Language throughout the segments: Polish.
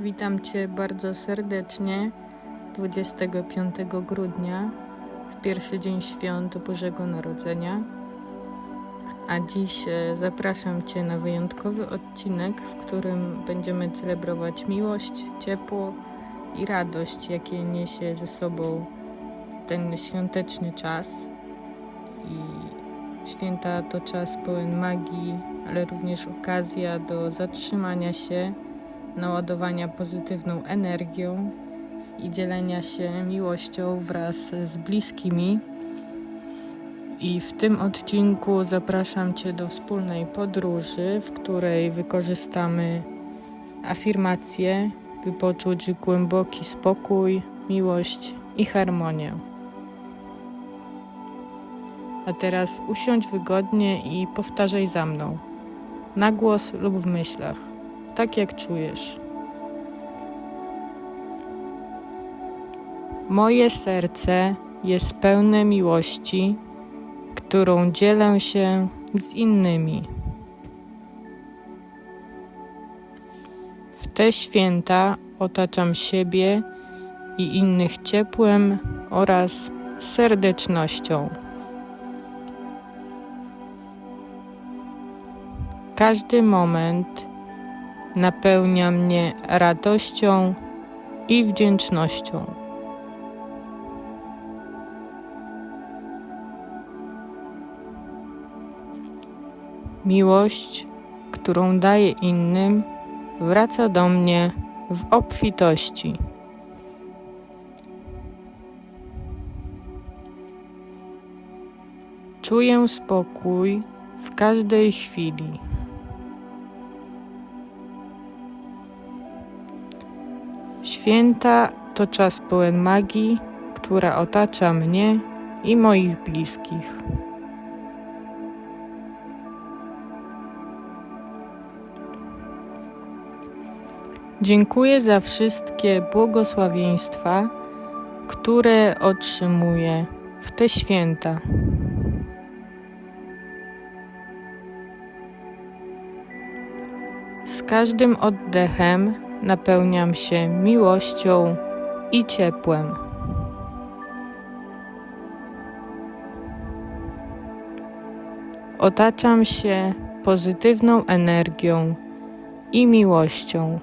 Witam Cię bardzo serdecznie 25 grudnia, w pierwszy dzień świąt Bożego Narodzenia. A dziś e, zapraszam Cię na wyjątkowy odcinek, w którym będziemy celebrować miłość, ciepło i radość, jakie niesie ze sobą ten świąteczny czas. I święta to czas pełen magii, ale również okazja do zatrzymania się naładowania pozytywną energią i dzielenia się miłością wraz z bliskimi. I w tym odcinku zapraszam Cię do wspólnej podróży, w której wykorzystamy afirmacje, by poczuć głęboki spokój, miłość i harmonię. A teraz usiądź wygodnie i powtarzaj za mną, na głos lub w myślach tak jak czujesz. Moje serce jest pełne miłości, którą dzielę się z innymi. W te święta otaczam siebie i innych ciepłem oraz serdecznością. Każdy moment napełnia mnie radością i wdzięcznością. Miłość, którą daję innym, wraca do mnie w obfitości. Czuję spokój w każdej chwili. Święta to czas pełen magii, która otacza mnie i moich bliskich. Dziękuję za wszystkie błogosławieństwa, które otrzymuję w te święta. Z każdym oddechem napełniam się miłością i ciepłem. Otaczam się pozytywną energią i miłością.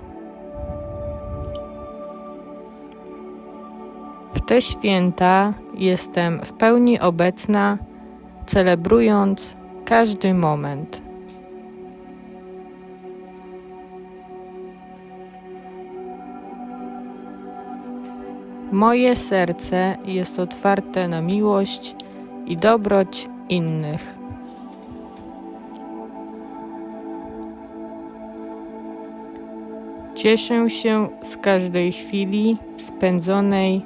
W te święta jestem w pełni obecna, celebrując każdy moment. Moje serce jest otwarte na miłość i dobroć innych. Cieszę się z każdej chwili spędzonej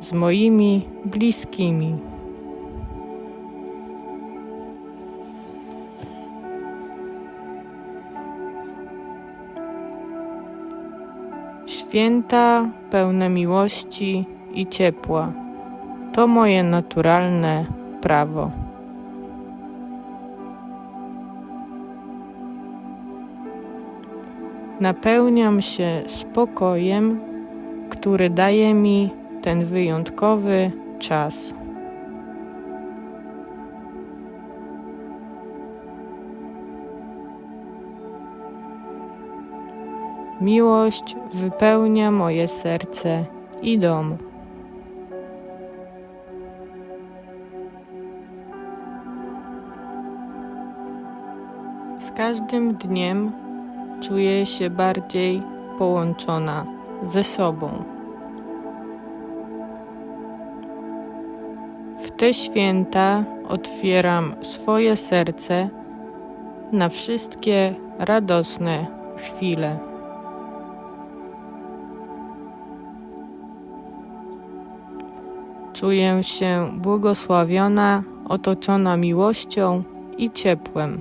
z moimi bliskimi. Święta pełne miłości i ciepła to moje naturalne prawo. Napełniam się spokojem, który daje mi ten wyjątkowy czas. Miłość wypełnia moje serce i dom. Z każdym dniem czuję się bardziej połączona ze sobą. W te święta otwieram swoje serce na wszystkie radosne chwile. Czuję się błogosławiona, otoczona miłością i ciepłem.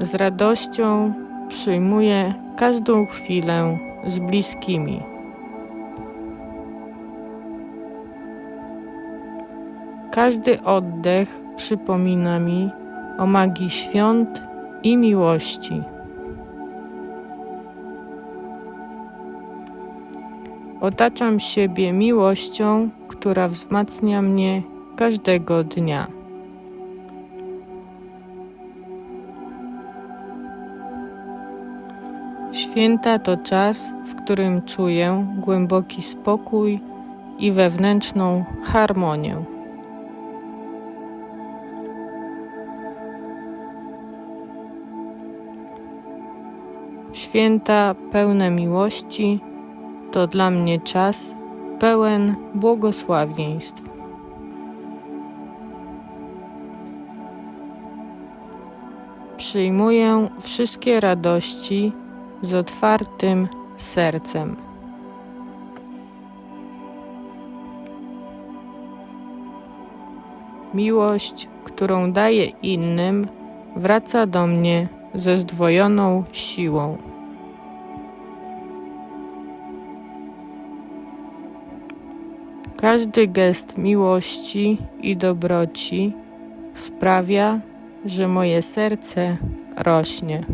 Z radością przyjmuję każdą chwilę z bliskimi. Każdy oddech przypomina mi o magii świąt i miłości. Otaczam siebie miłością, która wzmacnia mnie każdego dnia. Święta to czas, w którym czuję głęboki spokój i wewnętrzną harmonię. Święta pełne miłości to dla mnie czas pełen błogosławieństw. Przyjmuję wszystkie radości z otwartym sercem. Miłość, którą daję innym, wraca do mnie ze zdwojoną siłą. Każdy gest miłości i dobroci sprawia, że moje serce rośnie.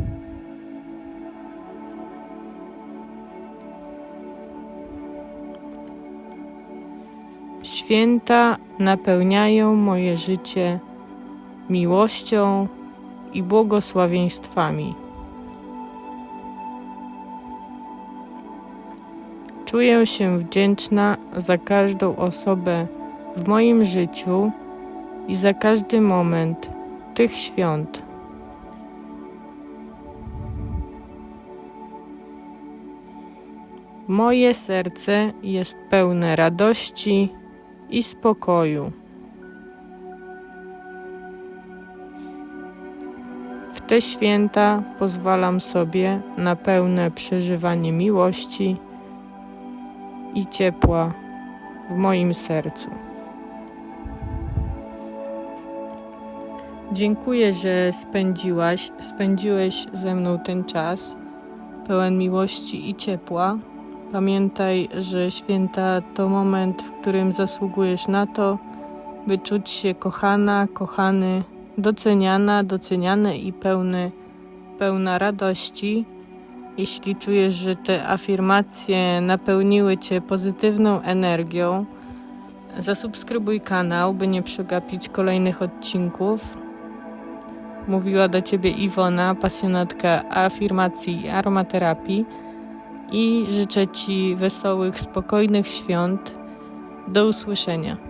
Święta napełniają moje życie miłością i błogosławieństwami. Czuję się wdzięczna za każdą osobę w moim życiu i za każdy moment tych świąt. Moje serce jest pełne radości i spokoju. W te święta pozwalam sobie na pełne przeżywanie miłości i ciepła w moim sercu. Dziękuję, że spędziłaś, spędziłeś ze mną ten czas pełen miłości i ciepła. Pamiętaj, że święta to moment, w którym zasługujesz na to, by czuć się kochana, kochany, doceniana, doceniany i pełny, pełna radości. Jeśli czujesz, że te afirmacje napełniły Cię pozytywną energią, zasubskrybuj kanał, by nie przegapić kolejnych odcinków. Mówiła do Ciebie Iwona, pasjonatka afirmacji i aromaterapii i życzę Ci wesołych, spokojnych świąt. Do usłyszenia.